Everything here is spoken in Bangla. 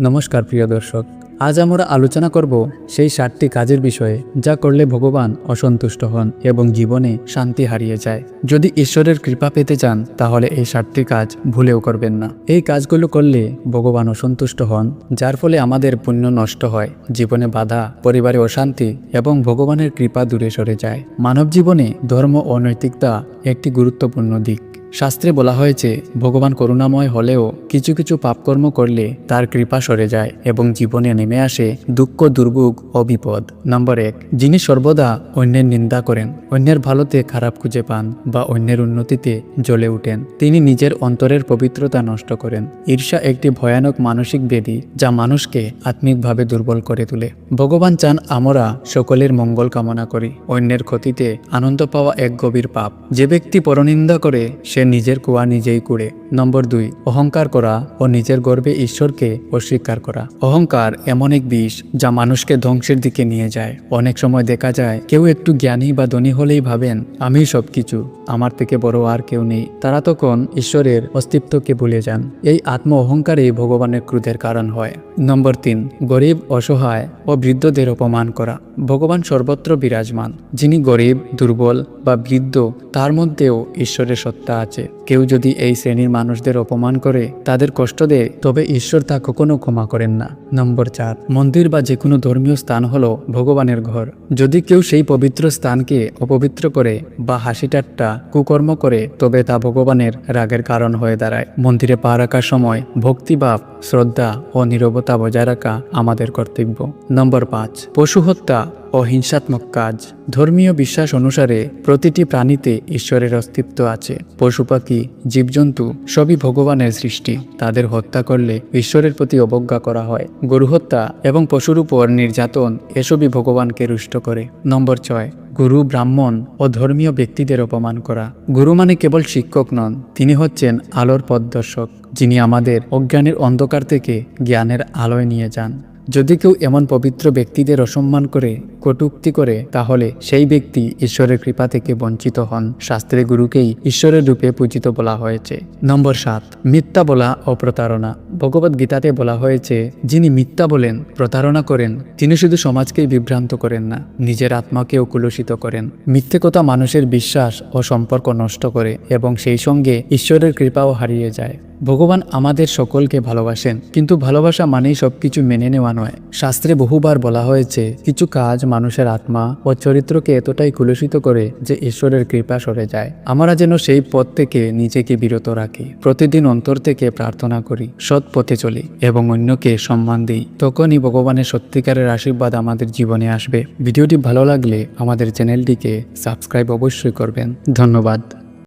নমস্কার প্রিয় দর্শক, আজ আমরা আলোচনা করব সেই সাতটি কাজের বিষয়ে যা করলে ভগবান অসন্তুষ্ট হন এবং জীবনে শান্তি হারিয়ে যায়। যদি ঈশ্বরের কৃপা পেতে চান, তাহলে এই সাতটি কাজ ভুলেও করবেন না। এই কাজগুলো করলে ভগবান অসন্তুষ্ট হন, যার ফলে আমাদের পুণ্য নষ্ট হয়, জীবনে বাধা, পরিবারে অশান্তি এবং ভগবানের কৃপা দূরে সরে যায়। মানব জীবনে ধর্ম অনৈতিকতা একটি গুরুত্বপূর্ণ দিক। শাস্ত্রে বলা হয়েছে, ভগবান করুণাময় হলেও কিছু কিছু পাপকর্ম করলে তার কৃপা সরে যায় এবং জীবনে নেমে আসে দুঃখ, দুর্ভোগ ও বিপদ নম্বর এক, যিনি সর্বদা অন্যের নিন্দা করেন, অন্যের ভালোতে খারাপ খুঁজে পান বা অন্যের উন্নতিতে জ্বলে উঠেন, তিনি নিজের অন্তরের পবিত্রতা নষ্ট করেন। ঈর্ষা একটি ভয়ানক মানসিক বেদি যা মানুষকে আত্মিকভাবে দুর্বল করে তোলে। ভগবান চান আমরা সকলের মঙ্গল কামনা করি, অন্যের ক্ষতিতে আনন্দ পাওয়া এক গভীর পাপ। যে ব্যক্তি পরনিন্দা করে, সে নিজের কুয়া নিজেই কুড়ে। নম্বর দুই, অহংকার করা ও নিজের গর্বে ঈশ্বরকে অস্বীকার করা। অহংকার এমন এক বিষ যা মানুষকে ধ্বংসের দিকে নিয়ে যায়। অনেক সময় দেখা যায়, কেউ একটু জ্ঞানী বা ধনী হলেই ভাবেন, আমি সব কিছু আমার থেকে বড় আর কেউ নেই। তারা তখন ঈশ্বরের অস্তিত্বকে ভুলে যান। এই আত্ম অহংকারই ভগবানের ক্রোধের কারণ হয়। নম্বর তিন, গরিব, অসহায় ও বৃদ্ধদের অপমান করা। ভগবান সর্বত্র বিরাজমান। যিনি গরিব, দুর্বল বা বৃদ্ধ, তার মধ্যেও ঈশ্বরের সত্তা আছে। কেউ যদি এই শ্রেণির মানুষদের অপমান করে, তাদের কষ্ট দেয়, তবে ঈশ্বর তা কখনো ক্ষমা করেন না। নম্বর চার, মন্দির বা যে কোনো ধর্মীয় স্থান হলো ভগবানের ঘর। যদি কেউ সেই পবিত্র স্থানকে অপবিত্র করে বা হাসি ঠাট্টা কুকর্ম করে, তবে তা ভগবানের রাগের কারণ হয়ে দাঁড়ায়। মন্দিরে পা রাখার সময় ভক্তিভাব, শ্রদ্ধা ও নীরবতা বজায় রাখা আমাদের কর্তব্য। নম্বর পাঁচ, পশু হত্যা ও হিংসাত্মক কাজ। ধর্মীয় বিশ্বাস অনুসারে প্রতিটি প্রাণীতে ঈশ্বরের অস্তিত্ব আছে। পশু পাখি, জীবজন্তু সবই ভগবানের সৃষ্টি। তাদের হত্যা করলে ঈশ্বরের প্রতি অবজ্ঞা করা হয়। গরু হত্যা এবং পশুর উপর নির্যাতন এসবই ভগবানকে রুষ্ট করে। নম্বর ছয়, গুরু ব্রাহ্মণ ও ধর্মীয় ব্যক্তিদের অপমান করা। গুরু মানে কেবল শিক্ষক নন, তিনি হচ্ছেন আলোর পথদর্শক, যিনি আমাদের অজ্ঞানের অন্ধকার থেকে জ্ঞানের আলোয় নিয়ে যান। যদি কেউ এমন পবিত্র ব্যক্তিদের অসম্মান করে কটুক্তি করে, তাহলে সেই ব্যক্তি ঈশ্বরের কৃপা থেকে বঞ্চিত হন। শাস্ত্রে গুরুকেই ঈশ্বরের রূপে পূজিত বলা হয়েছে। নম্বর সাত, মিথ্যা বলা ও প্রতারণা ভগবত গীতাতে বলা হয়েছে, যিনি মিথ্যা বলেন, প্রতারণা করেন, তিনি শুধু সমাজকেই বিভ্রান্ত করেন না, নিজের আত্মাকেও কুলসিত করেন। মিথ্যে কথা মানুষের বিশ্বাস ও সম্পর্ক নষ্ট করে এবং সেই সঙ্গে ঈশ্বরের কৃপাও হারিয়ে যায়। ভগবান আমাদের সকলকে ভালোবাসেন, কিন্তু ভালোবাসা মানেই সবকিছু মেনে নেওয়া নয়। শাস্ত্রে বহুবার বলা হয়েছে, কিছু কাজ মানুষের আত্মা ও চরিত্রকে এতটাই কুলুষিত করে যে ঈশ্বরের কৃপা সরে যায়। আমরা যেন সেই পথ থেকে নিজেকে বিরত রাখি, প্রতিদিন অন্তর থেকে প্রার্থনা করি, সৎ পথে চলি এবং অন্যকে সম্মান দিই। তখনই ভগবানের সত্যিকারের আশীর্বাদ আমাদের জীবনে আসবে। ভিডিওটি ভালো লাগলে আমাদের চ্যানেলটিকে সাবস্ক্রাইব অবশ্যই করবেন। ধন্যবাদ।